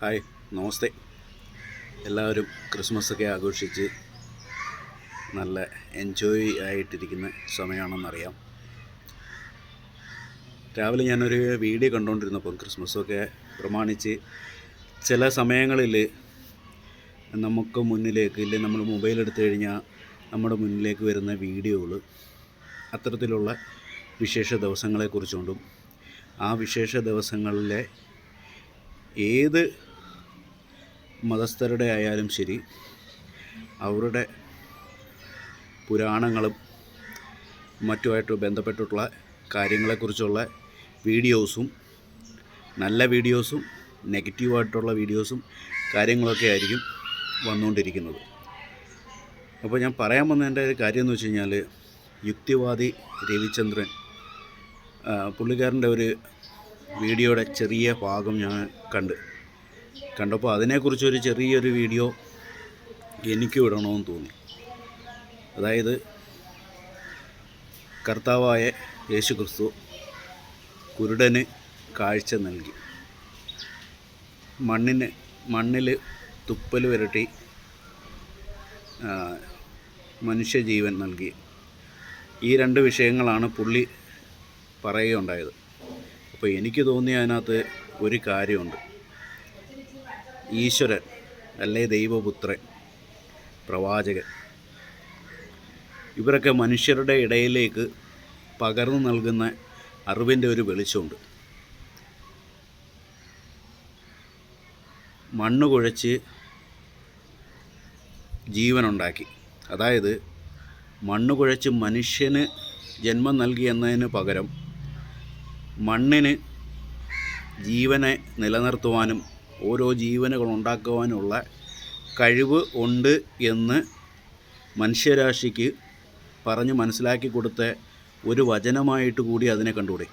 Hi നമസ്തേ. എല്ലാവരും Christmas ഒക്കെ ആഘോഷിച്ച് നല്ല എൻജോയ് ആയിട്ടിരിക്കുന്ന സമയമാണെന്നറിയാം. രാവിലെ ഞാനൊരു വീഡിയോ കണ്ടുകൊണ്ടിരുന്നപ്പം ക്രിസ്മസൊക്കെ പ്രമാണിച്ച് ചില സമയങ്ങളിൽ നമുക്ക് മുന്നിലേക്ക് ഇല്ലെങ്കിൽ നമ്മൾ മൊബൈൽ എടുത്തു കഴിഞ്ഞാൽ നമ്മുടെ മുന്നിലേക്ക് വരുന്ന വീഡിയോകൾ അത്തരത്തിലുള്ള വിശേഷ ദിവസങ്ങളെക്കുറിച്ചുകൊണ്ടും ആ വിശേഷ ദിവസങ്ങളിലെ ഏത് മതസ്ഥരുടെ ആയാലും ശരി അവരുടെ പുരാണങ്ങളും മറ്റുമായിട്ട് ബന്ധപ്പെട്ടിട്ടുള്ള കാര്യങ്ങളെക്കുറിച്ചുള്ള വീഡിയോസും നല്ല വീഡിയോസും നെഗറ്റീവായിട്ടുള്ള വീഡിയോസും കാര്യങ്ങളൊക്കെ ആയിരിക്കും വന്നുകൊണ്ടിരിക്കുന്നത്. അപ്പോൾ ഞാൻ പറയാൻ വന്നതിന്റെ ഒരു കാര്യം എന്ന് വെച്ച് കഴിഞ്ഞാൽ യുക്തിവാദി രവിചന്ദ്രൻ പുള്ളിക്കാരന്റെ ഒരു വീഡിയോയുടെ ചെറിയ ഭാഗം ഞാൻ കണ്ട്. കണ്ടപ്പോൾ അതിനെക്കുറിച്ചൊരു ചെറിയൊരു വീഡിയോ എനിക്ക് ഇടണമെന്ന് തോന്നി. അതായത് കർത്താവായ യേശു ക്രിസ്തു കുരുടന് കാഴ്ച നൽകി. മണ്ണിന് മണ്ണിൽ തുപ്പൽ വരട്ടി മനുഷ്യജീവൻ നൽകി. ഈ രണ്ട് വിഷയങ്ങളാണ് പുള്ളി പറയുകയുണ്ടായത്. അപ്പോൾ എനിക്ക് തോന്നിയ അതിനകത്ത് ഒരു കാര്യമുണ്ട്. ഈശ്വരൻ അല്ലേ ദൈവപുത്രൻ പ്രവാചകൻ. ഇവരൊക്കെ മനുഷ്യരുടെ ഇടയിലേക്ക് പകർന്നു നൽകുന്ന അറിവിന്റെ ഒരു വെളിച്ചമുണ്ട്. മണ്ണ് കുഴച്ച് ജീവനുണ്ടാക്കി. അതായത് മണ്ണ് കുഴച്ച് മനുഷ്യന് ജന്മം നൽകി എന്നതിന് പകരം മണ്ണിന് ജീവനെ നിലനിർത്തുവാനും ഓരോ ജീവനുകൾ ഉണ്ടാക്കുവാനുള്ള കഴിവ് ഉണ്ട് എന്ന് മനുഷ്യരാശിക്ക് പറഞ്ഞ് മനസ്സിലാക്കി കൊടുത്ത ഒരു വചനമായിട്ട് കൂടി അതിനെ കണ്ടുകൂടെ?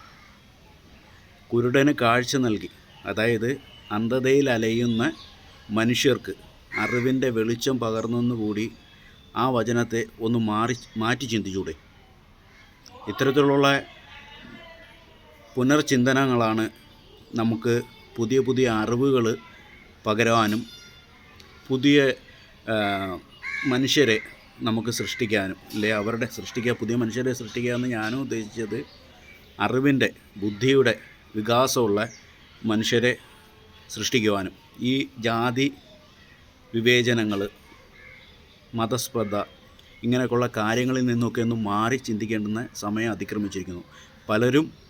കുരുടന് കാഴ്ച നൽകി. അതായത് അന്ധതയിൽ അലയുന്ന മനുഷ്യർക്ക് അറിവിന്റെ വെളിച്ചം പകർന്നെന്നുകൂടി ആ വചനത്തെ ഒന്ന് മാറി മാറ്റി ചിന്തിച്ചൂടെ? ഇത്തരത്തിലുള്ള പുനർചിന്തനങ്ങളാണ് നമുക്ക് പുതിയ പുതിയ അറിവുകൾ പകരാനും പുതിയ മനുഷ്യരെ നമുക്ക് സൃഷ്ടിക്കാനും അല്ലെ അവരുടെ സൃഷ്ടിക്കുക പുതിയ മനുഷ്യരെ സൃഷ്ടിക്കുക എന്ന് ഞാനും ഉദ്ദേശിച്ചത് അറിവിന്റെ ബുദ്ധിയുടെ വികാസമുള്ള മനുഷ്യരെ സൃഷ്ടിക്കുവാനും. ഈ ജാതി വിവേചനങ്ങൾ മതസ്പർദ്ധ ഇങ്ങനെയൊക്കെയുള്ള കാര്യങ്ങളിൽ നിന്നൊക്കെ ഒന്ന് മാറി ചിന്തിക്കേണ്ടുന്ന സമയം അതിക്രമിച്ചിരിക്കുന്നു. പലരും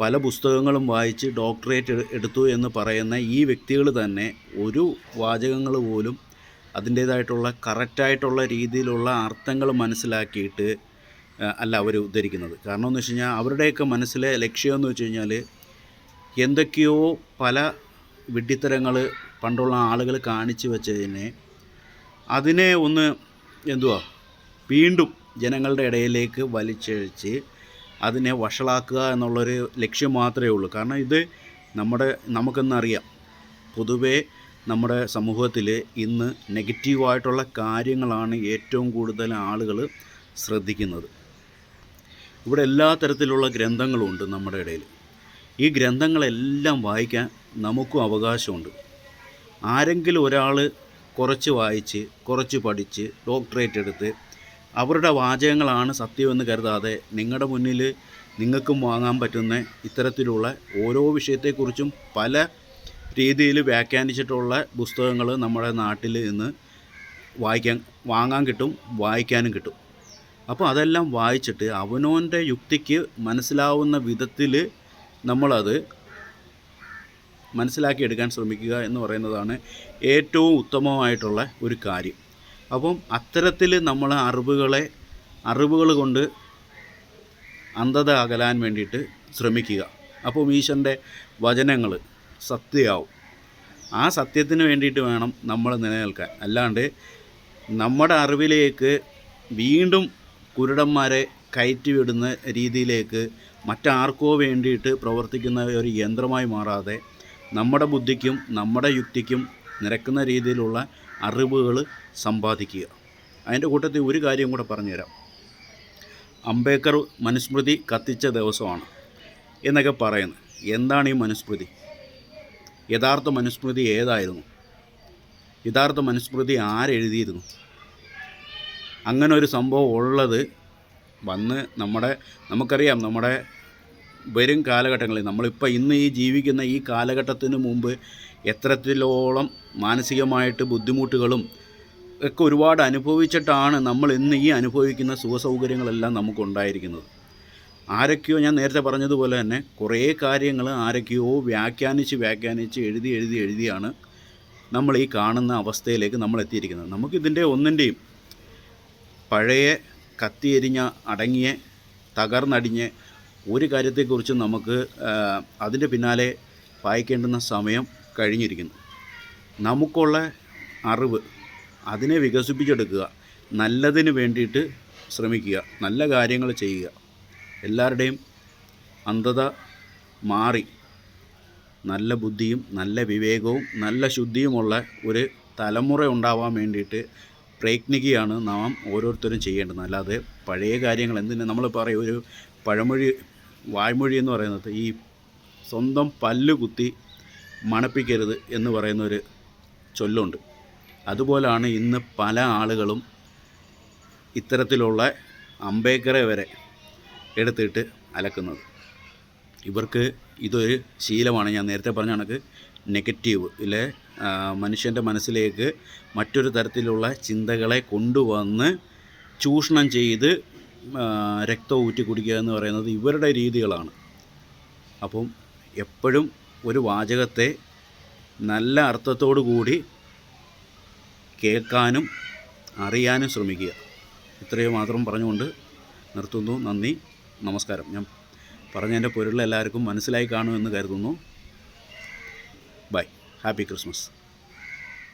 പല പുസ്തകങ്ങളും വായിച്ച് ഡോക്ടറേറ്റ് എടുത്തു എന്ന് പറയുന്ന ഈ വ്യക്തികൾ തന്നെ ഒരു വാചകങ്ങൾ പോലും അതിന്റേതായിട്ടുള്ള കറക്റ്റായിട്ടുള്ള രീതിയിലുള്ള അർത്ഥങ്ങൾ മനസ്സിലാക്കിയിട്ട് അല്ല അവർ ഉദ്ധരിക്കുന്നത്. കാരണം എന്ന് വെച്ച് കഴിഞ്ഞാൽ അവരുടെയൊക്കെ മനസ്സിലെ ലക്ഷ്യമെന്ന് വെച്ച് കഴിഞ്ഞാൽ എന്തൊക്കെയോ പല വിഡ്ഢിത്തരങ്ങൾ പണ്ടുള്ള ആളുകൾ കാണിച്ചു വെച്ചതിനെ അതിനെ ഒന്ന് എന്തുവാ? വീണ്ടും ജനങ്ങളുടെ ഇടയിലേക്ക് വലിച്ചഴിച്ച് അതിനെ വഷളാക്കുക എന്നുള്ളൊരു ലക്ഷ്യം മാത്രമേ ഉള്ളൂ. കാരണം ഇത് നമ്മുടെ നമുക്കെന്നറിയാം പൊതുവേ നമ്മുടെ സമൂഹത്തിൽ ഇന്ന് നെഗറ്റീവായിട്ടുള്ള കാര്യങ്ങളാണ് ഏറ്റവും കൂടുതൽ ആളുകൾ ശ്രദ്ധിക്കുന്നത്. ഇവിടെ എല്ലാ തരത്തിലുള്ള ഗ്രന്ഥങ്ങളുമുണ്ട് നമ്മുടെ ഇടയിൽ ഈ ഗ്രന്ഥങ്ങളെല്ലാം വായിക്കാൻ നമുക്കും അവകാശമുണ്ട്. ആരെങ്കിലും ഒരാൾ കുറച്ച് വായിച്ച് കുറച്ച് പഠിച്ച് ഡോക്ടറേറ്റ് എടുത്ത് അവരുടെ വാചകങ്ങളാണ് സത്യമെന്ന് കരുതാതെ നിങ്ങളുടെ മുന്നിൽ നിങ്ങൾക്കും വാങ്ങാൻ പറ്റുന്ന ഇത്തരത്തിലുള്ള ഓരോ വിഷയത്തെക്കുറിച്ചും പല രീതിയിൽ വ്യാഖ്യാനിച്ചിട്ടുള്ള പുസ്തകങ്ങൾ നമ്മുടെ നാട്ടിൽ നിന്ന് വായിക്കാൻ വാങ്ങാൻ കിട്ടും വായിക്കാനും കിട്ടും. അപ്പോൾ അതെല്ലാം വായിച്ചിട്ട് അവനോന്റെ യുക്തിക്ക് മനസ്സിലാവുന്ന വിധത്തിൽ നമ്മളത് മനസ്സിലാക്കിയെടുക്കാൻ ശ്രമിക്കുക എന്ന് പറയുന്നതാണ് ഏറ്റവും ഉത്തമമായിട്ടുള്ള ഒരു കാര്യം. അപ്പം അത്തരത്തിൽ നമ്മൾ അറിവുകളെ അറിവുകൾ കൊണ്ട് അന്ധത അകലാൻ വേണ്ടിയിട്ട് ശ്രമിക്കുക. അപ്പോൾ ഈശ്വരന്റെ വചനങ്ങൾ സത്യമാവും. ആ സത്യത്തിന് വേണ്ടിയിട്ട് വേണം നമ്മൾ നിലനിൽക്കാൻ. അല്ലാണ്ട് നമ്മുടെ അറിവിലേക്ക് വീണ്ടും കുരുടന്മാരെ കയറ്റിവിടുന്ന രീതിയിലേക്ക് മറ്റാർക്കോ വേണ്ടിയിട്ട് പ്രവർത്തിക്കുന്ന ഒരു യന്ത്രമായി മാറാതെ നമ്മുടെ ബുദ്ധിക്കും നമ്മുടെ യുക്തിക്കും നിരക്കുന്ന രീതിയിലുള്ള അറിവുകൾ സമ്പാദിക്കുക. അതിന്റെ കൂട്ടത്തിൽ ഒരു കാര്യം കൂടെ പറഞ്ഞുതരാം. അംബേദ്കർ മനുസ്മൃതി കത്തിച്ച ദിവസമാണ് എന്നൊക്കെ പറയുന്നത് എന്താണ് ഈ മനുസ്മൃതി? യഥാർത്ഥ മനുസ്മൃതി ഏതായിരുന്നു? യഥാർത്ഥ മനുസ്മൃതി ആരെഴുതിയിരുന്നു? അങ്ങനെ ഒരു സംഭവം ഉള്ളത് വന്ന് നമ്മുടെ നമുക്കറിയാം നമ്മുടെ വരും കാലഘട്ടങ്ങളിൽ നമ്മളിപ്പോൾ ഇന്ന് ഈ ജീവിക്കുന്ന ഈ കാലഘട്ടത്തിന് മുമ്പ് എത്രത്തിലോളം മാനസികമായിട്ട് ബുദ്ധിമുട്ടുകളും ഒക്കെ ഒരുപാട് അനുഭവിച്ചിട്ടാണ് നമ്മൾ ഇന്ന് ഈ അനുഭവിക്കുന്ന സുഖസൗകര്യങ്ങളെല്ലാം നമുക്കുണ്ടായിരിക്കുന്നത്. ആരൊക്കെയോ ഞാൻ നേരത്തെ പറഞ്ഞതുപോലെ തന്നെ കുറേ കാര്യങ്ങൾ ആരൊക്കെയോ വ്യാഖ്യാനിച്ച് വ്യാഖ്യാനിച്ച് എഴുതി എഴുതി എഴുതിയാണ് നമ്മൾ ഈ കാണുന്ന അവസ്ഥയിലേക്ക് നമ്മൾ എത്തിയിരിക്കുന്നത്. നമുക്കിതിന്റെ ഒന്നിന്റെയും പഴയ കത്തിയെരിഞ്ഞ അടങ്ങിയ തകർന്നടിഞ്ഞ് ഒരു കാര്യത്തെക്കുറിച്ച് നമുക്ക് അതിന്റെ പിന്നാലെ വായിക്കേണ്ടുന്ന സമയം കഴിഞ്ഞിരിക്കുന്നു. നമുക്കുള്ള അറിവ് അതിനെ വികസിപ്പിച്ചെടുക്കുക നല്ലതിന് വേണ്ടിയിട്ട് ശ്രമിക്കുക നല്ല കാര്യങ്ങൾ ചെയ്യുക എല്ലാവരുടെയും അന്ധത മാറി നല്ല ബുദ്ധിയും നല്ല വിവേകവും നല്ല ശുദ്ധിയുമുള്ള ഒരു തലമുറ ഉണ്ടാവാൻ വേണ്ടിയിട്ട് പ്രയത്നിക്കുകയാണ് നാം ഓരോരുത്തരും ചെയ്യേണ്ടത്. അല്ലാതെ പഴയ കാര്യങ്ങൾ എന്തിനു നമ്മൾ പറയും? ഒരു പഴമൊഴി വായ്മൊഴി എന്ന് പറയുന്നത് ഈ സ്വന്തം പല്ല് കുത്തി മണപ്പിക്കരുത് എന്ന് പറയുന്നൊരു ചൊല്ലുണ്ട്. അതുപോലാണ് ഇന്ന് പല ആളുകളും ഇത്തരത്തിലുള്ള അംബേദ്കറെ വരെ എടുത്തിട്ട് അലക്കുന്നത്. ഇവർക്ക് ഇതൊരു ശീലമാണ്. ഞാൻ നേരത്തെ പറഞ്ഞ കണക്ക് നെഗറ്റീവ് ഇല്ലേ? മനുഷ്യന്റെ മനസ്സിലേക്ക് മറ്റൊരു തരത്തിലുള്ള ചിന്തകളെ കൊണ്ടുവന്ന് ചൂഷണം ചെയ്ത് രക്തം ഊറ്റി കുടിക്കുക എന്ന് പറയുന്നത് ഇവരുടെ രീതികളാണ്. അപ്പം എപ്പോഴും ഒരു വാചകത്തെ നല്ല അർത്ഥത്തോടു കൂടി കേൾക്കാനും അറിയാനും ശ്രമിക്കുക. ഇത്രയും മാത്രം പറഞ്ഞുകൊണ്ട് നിർത്തുന്നു. നന്ദി. നമസ്കാരം. ഞാൻ പറഞ്ഞതിന്റെ പൊരുൾ എല്ലാവർക്കും മനസ്സിലായി കാണുമെന്ന് കരുതുന്നു. ബൈ. Happy Christmas.